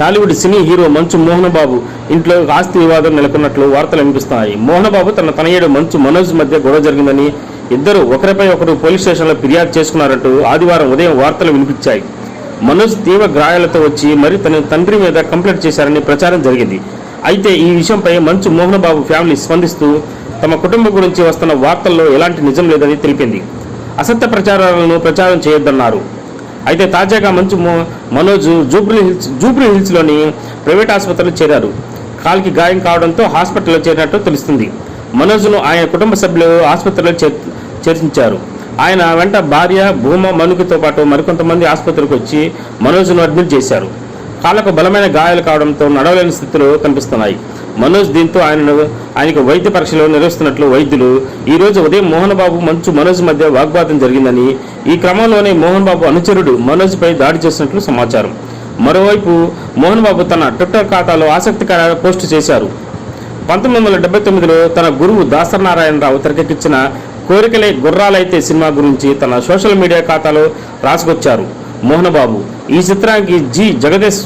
Tollywood cine hero మంచు మోహన్ బాబు ఇంట్లో ఆస్తి వివాదం నెలకొన్నట్లు వార్తలు వినిపిస్తున్నాయి. మోహన్ బాబు తన తనయుడు మంచు మనోజ్ మధ్య గొడవ జరిగిందని ఇద్దరు ఒకరిపై ఒకరు పోలీస్ స్టేషన్లో ఫిర్యాదు చేసుకున్నారంటూ ఆదివారం ఉదయం వార్తలు వినిపించాయి. మనోజ్ తీవ్ర గాయాలతో వచ్చి మరి తన తండ్రి మీద కంప్లైంట్ చేశారని ప్రచారం జరిగింది. అయితే ఈ విషయంపై మంచు మోహన్ బాబు ఫ్యామిలీ స్పందిస్తూ తమ కుటుంబం గురించి వస్తున్న వార్తల్లో ఎలాంటి నిజం లేదని తెలిపింది. అసత్య ప్రచారాలను ప్రచారం చేయొద్దన్నారు. అయితే తాజాగా Manchu Manoj Jubilee Hills Jubilee హిల్స్లోని private ఆసుపత్రిలో చేరారు. కాలికి గాయం కావడంతో హాస్పిటల్లో చేరినట్టు తెలుస్తుంది. మనోజ్ను ఆయన కుటుంబ సభ్యులు ఆసుపత్రిలో చేర్చించారు ఆయన వెంట భార్య భూమ మనుకుతో పాటు మరికొంతమంది ఆసుపత్రికి వచ్చి మనోజ్ను అడ్మిట్ చేశారు. కాళ్ళకు బలమైన గాయాలు కావడంతో నడవలేని స్థితిలో కనిపిస్తున్నాయి. మనోజ్ దీంతో ఆయన ఆయనకు వైద్య పరీక్షలు నిర్వహిస్తున్నట్లు వైద్యులు ఈ రోజు ఉదయం మోహన్ బాబు మంచు మనోజ్ మధ్య వాగ్వాదం జరిగిందని ఈ క్రమంలోనే మోహన్ బాబు అనుచరుడు మనోజ్పై దాడి చేసినట్లు సమాచారం. మరోవైపు మోహన్ బాబు తన ట్విట్టర్ ఖాతాలో ఆసక్తికర పోస్టు చేశారు. పంతొమ్మిది వందల డెబ్బై తొమ్మిదిలో తన గురువు దాసనారాయణరావు తెరకెక్కించిన కోరికలే గుర్రాలైతే సినిమా గురించి తన సోషల్ మీడియా ఖాతాలో రాసుకొచ్చారు మోహన్ బాబు ఈ చిత్రానికి జి. జగదీశ్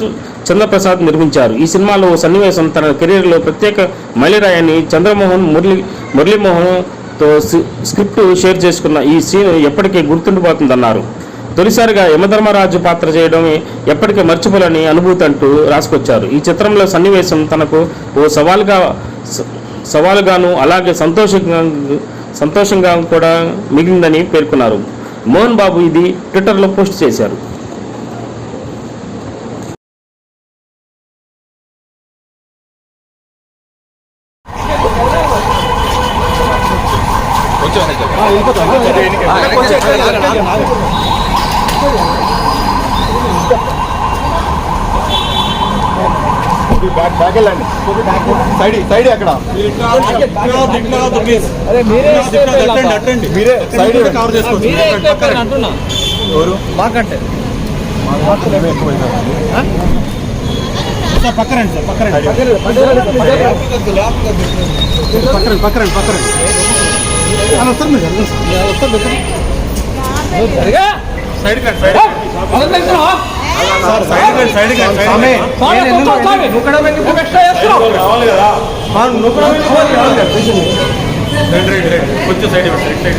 చంద్రప్రసాద్ నిర్మించారు. ఈ సినిమాలో ఓ సన్నివేశం తన కెరీర్లో ప్రత్యేక మైలురాయని చంద్రమోహన్ మురళి మురళీమోహన్తో స్క్రిప్ట్ షేర్ చేసుకున్న ఈ సీన్ ఎప్పటికీ గుర్తుండిపోతుందన్నారు. తొలిసారిగా యమధర్మరాజు పాత్ర చేయడం ఎప్పటికీ మర్చిపోలేని అనుభూతి అంటూ రాసుకొచ్చారు. ఈ చిత్రంలో సన్నివేశం తనకు ఓ సవాల్గా సవాలుగాను అలాగే సంతోషంగా సంతోషంగా కూడా మిగిలిందని పేర్కొన్నారు. మోహన్ బాబు ఇది ట్విట్టర్లో పోస్ట్ చేశారు. బ్యాక్ వెళ్ళండి సైడ్ సైడ్ అక్కడ మీరే సైడ్ కవర్ చేసుకోవచ్చు ఎవరు మాకంటే పక్కరండి సార్ పక్కరండి పక్కరండి పక్కరండి పక్కరండి అలా వస్తారు మీరు వస్తారు సైడ్ కండి సైడ్ సార్ సైడ్ కండి సైడ్ కండి కదా కొంచెం సైడ్ ఇవ్వండి సైడ్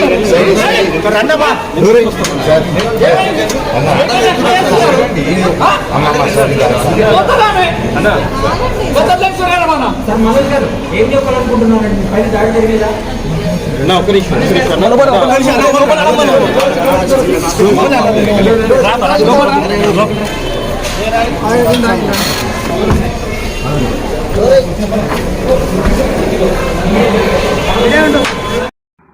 ఏం చెప్పాలనుకుంటున్నారండి పైన దాడి జరిగేదా నా ఒక్క నిమిషం ఒక్క నిమిషం.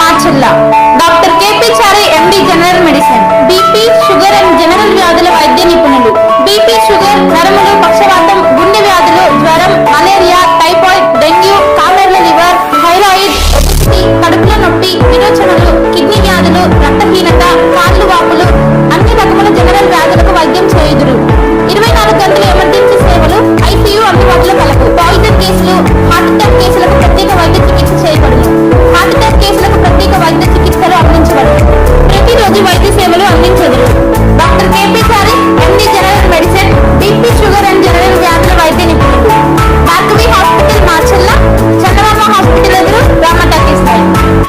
టక్కీస్ లైన్ మా చెల్ల డాక్టర్